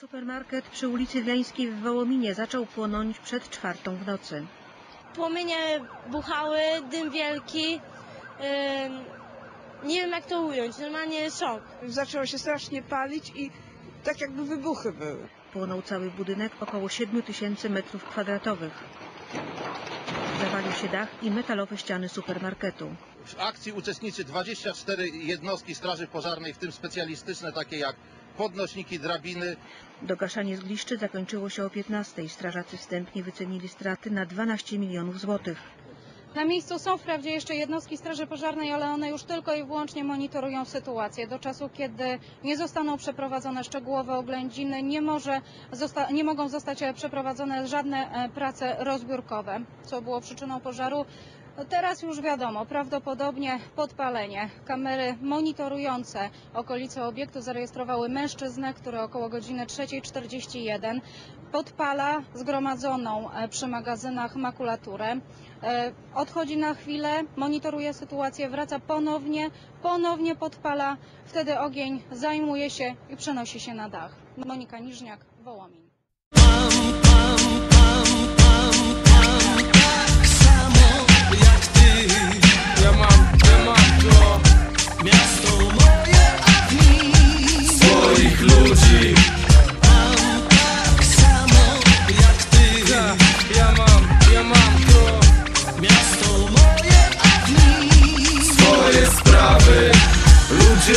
Supermarket przy ulicy Gdańskiej w Wołominie zaczął płonąć przed czwartą w nocy. Płomienie buchały, dym wielki. Ym, nie wiem jak to ująć, normalnie szok. zaczęło się strasznie palić i tak jakby wybuchy były. Płonął cały budynek około 7 tysięcy metrów kwadratowych. Zawalił się dach i metalowe ściany supermarketu. W akcji uczestniczy 24 jednostki Straży Pożarnej, w tym specjalistyczne takie jak podnośniki, drabiny. Dogaszanie zgliszczy zakończyło się o 15. Strażacy wstępnie wycenili straty na 12 milionów złotych. Na miejscu są wprawdzie jeszcze jednostki Straży Pożarnej, ale one już tylko i wyłącznie monitorują sytuację. Do czasu, kiedy nie zostaną przeprowadzone szczegółowe oględziny, nie, może zosta- nie mogą zostać e, przeprowadzone żadne e, prace rozbiórkowe. Co było przyczyną pożaru? No Teraz już wiadomo, prawdopodobnie podpalenie. Kamery monitorujące okolice obiektu zarejestrowały mężczyznę, który około godziny 3.41 podpala zgromadzoną e, przy magazynach makulaturę. E, Odchodzi na chwilę, monitoruje sytuację, wraca ponownie, ponownie podpala. Wtedy ogień zajmuje się i przenosi się na dach. Monika Niżniak, Wołomin.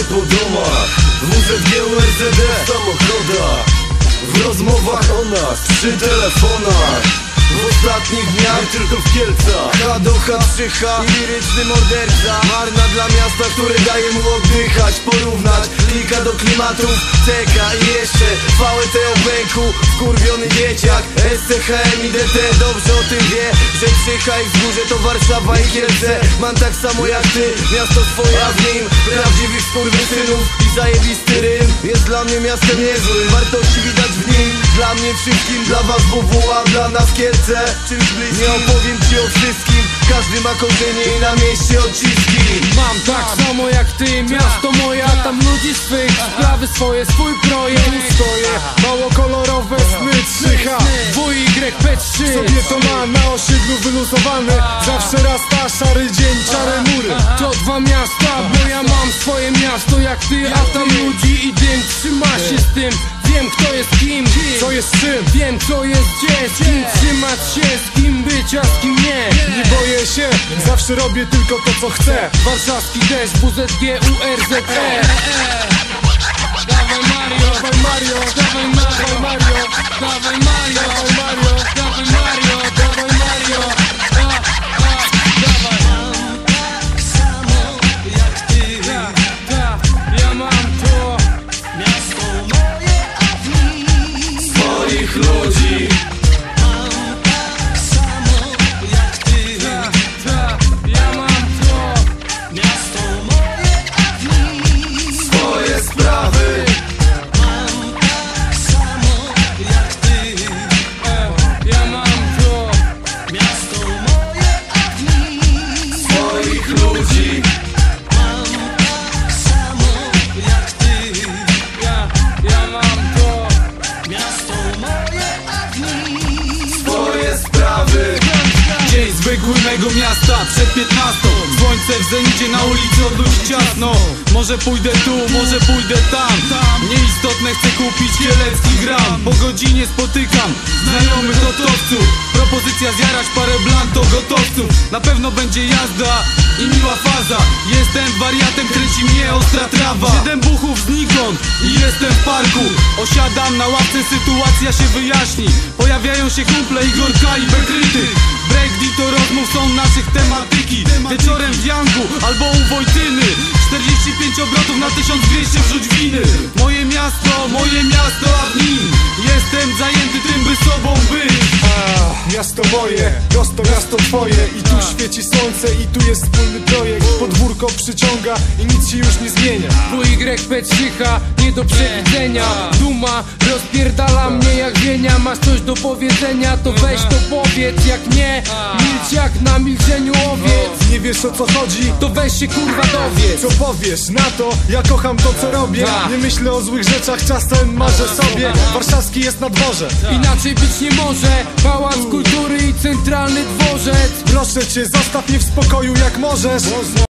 Po domach WZG, URZD w samochodach W rozmowach o nas Przy telefonach. W ostatnich dniach nie tylko w Kielcach. H do H3H i liryczny morderca. Marna dla miasta, które daje mu oddychać Porównać. Klika do klimatów CK i jeszcze. VT o bęku Wkurwiony dzieciak SCHM i DT Dobrze o tym wie, że Krzycha i Wzgórze to Warszawa i Kielce. Mam tak samo jak ty, miasto swoje, a w nim Prawdziwych skurwysynów. I zajebisty rym Jest dla mnie miastem niezłym, wartości widać w nim Dla mnie wszystkim, dla was WWA, dla nas Kielce. Czymś bliskim, nie opowiem ci o wszystkim Każdy ma korzenie i na mieście odciski. Mam tak samo jak ty, miasto moje, a tam ludzi swych. Sprawy swoje, swój projekt. Stoję, WYP3 Sobie to ma na osiedlu wyluzowane. Zawsze raz ta szary dzień, czare mury. To dwa miasta, bo ja mam swoje miasto jak ty A tam ludzi i dym, trzyma się z tym. Wiem kto jest kim, co jest czym. Wiem co jest gdzie, z kim trzymać się Z kim być, a z kim nie. Nie boję się, zawsze robię tylko to co chcę. Warszawski deszcz, WZG, URZE Dawaj Mario, dawaj Mario, dawaj Mario, dawaj Mario, miasta przed 15 Słońce w zenicie na ulicy od ludzi ciasno. Może pójdę tu, może pójdę tam. Nieistotne chcę kupić kielecki gram. Po godzinie spotykam znajomych gotowców Propozycja zjarać parę blanto gotowców. Na pewno będzie jazda i miła faza. Jestem wariatem, kręci mnie ostra trawa. Siedem buchów znikąd i jestem w parku. Osiadam na ławce, sytuacja się wyjaśni. Pojawiają się kumple Igorka i Bekryty Breakbeat to rozmów są naszych tematyki Wieczorem w Jangu albo u Wojtyny. 45 obrotów na 1200 wrzuć winy. Moje miasto, moje miasto, a w nim Jestem zajęty tym, by sobą być. A, Miasto moje, prosto miasto twoje. I tu świeci słońce i tu jest wspólny projekt. Podwórko przyciąga i nic się już nie zmienia. WYP3H, nie do przewidzenia. Duma rozpierdala mnie jak wienia. Masz coś do powiedzenia, to weź to powiedz Jak nie, milcz jak na milczeniu owiec. Nie nie wiesz o co chodzi? To weź się kurwa dowiedz. Co powiesz na to? Ja kocham to co robię. Tak. Nie myślę o złych rzeczach, czasem marzę sobie. Warszawski jest na dworze. Inaczej być nie może. Pałac kultury i centralny dworzec. Proszę cię, zostaw mnie w spokoju jak możesz